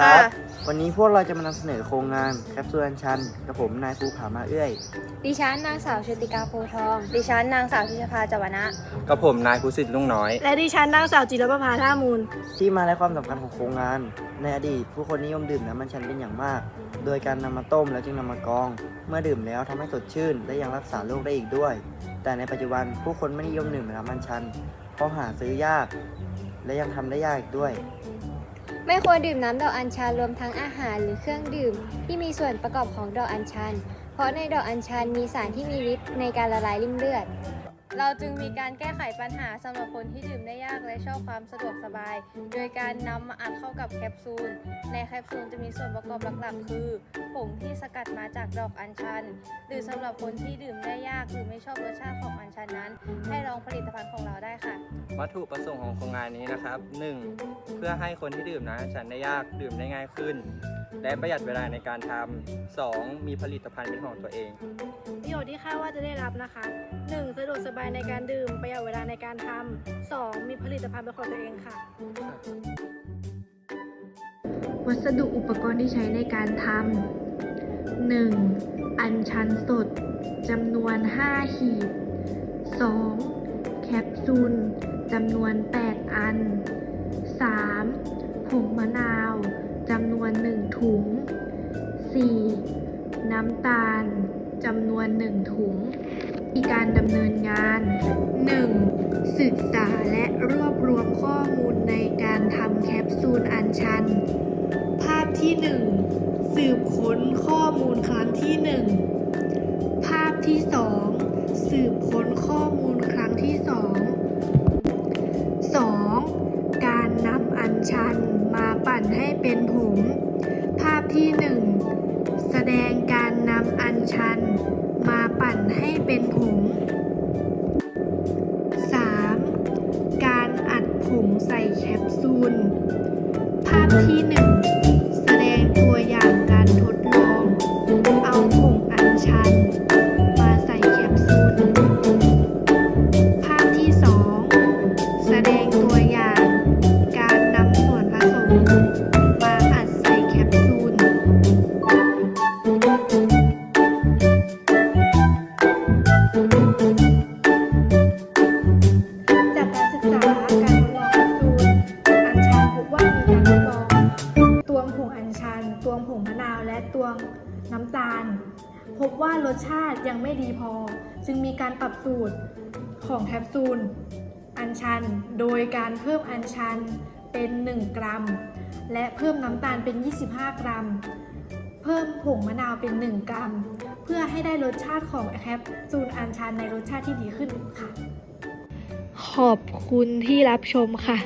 ค่ะวันนี้พวกเราจะมานำเสนอโครงงานแคปซูลอัญชันกับผมนายภูผามาเอื้อย ดิฉันนางสาวชติกาโพธิ์ทอง ดิฉันนางสาวพิชภาจวนะ กับผมนายภูสิทธิ์ลุงน้อย และดิฉันนางสาวจิรประภาท่ามูล ที่มาและความสำคัญของโครงงาน ในอดีตผู้คนนิยมดื่มน้ำมันชันเป็นอย่างมาก โดยการนำมาต้มแล้วจึงนำมากรอง เมื่อดื่มแล้วทำให้สดชื่น และยังรักษาโรคได้อีกด้วย แต่ในปัจจุบันผู้คนไม่นิยมดื่มน้ำมันชัน เพราะหาซื้อยาก และยังทำได้ยากอีกด้วย ไม่ควรดื่มน้ำดอกอัญชันรวมทั้งอาหารหรือเครื่องดื่ม ที่มีส่วนประกอบของดอกอัญชัน เพราะในดอกอัญชันมีสารที่มีฤทธิ์ในการละลายริ่มเลือด เราจึงมีการแก้ไขปัญหาสำหรับคนที่ดื่มได้ยากและชอบความสะดวกสบาย โดยการนำมาอัดเข้ากับแคปซูล ในแคปซูลจะมีส่วนประกอบหลักๆ คือผงที่สกัดมาจากดอกอัญชัน หรือสำหรับคนที่ดื่มได้ยากหรือไม่ชอบรสชาติของอัญชันนั้น ให้ลองผลิตภัณฑ์ของเราได้ค่ะ วัตถุประสงค์ของโครงงานนี้นะครับ 1. เพื่อให้คนที่ดื่มน้ำอัญชันได้ยากดื่มได้ง่ายขึ้น และประหยัดเวลาในการทำ 2. มีผลิตภัณฑ์เป็นของตัวเอง ประโยชน์ที่คาดว่าจะได้รับนะคะ 1. สะดวกสบายในการดื่ม ประหยัดเวลาในการทำ 2. มีผลิตภัณฑ์เป็นของตัวเองค่ะ วัสดุอุปกรณ์ที่ใช้ในการทำ 1. อัญชันสดจำนวน5ขีด 2. แคปซูลจำนวน 8 อัน 3. ผงมะนาวจำนวน 1 ถุง 4. น้ำตาลจำนวน 1 ถุง มีการดำเนินงาน 1. ศึกษาและรวบรวมข้อมูลในการทำแคปซูลอัญชัน ภาพที่ 1 สืบค้นข้อมูลครั้งที่ 1 ภาพที่ 2 สืบค้นข้อมูลครั้งที่ 2 2. การนำอัญชันมาปั่นให้เป็นผงภาพที่ 1 แสดงการนำอัญชัน ถุงใส่แคปซูล ภาพที่หนึ่งำตาล พบว่ารสชาติยังไม่ดีพอ จึงมีการปรับสูตรของแคปซูล อัญชัน โดยการเพิ่มอัญชันเป็น 1 กรัม และเพิ่มน้ำตาลเป็น 25 กรัม เพิ่มผงมะนาวเป็น 1 กรัม เพื่อให้ได้รสชาติของแคปซูลอัญชันในรสชาติที่ดีขึ้นค่ะ ขอบคุณที่รับชมค่ะ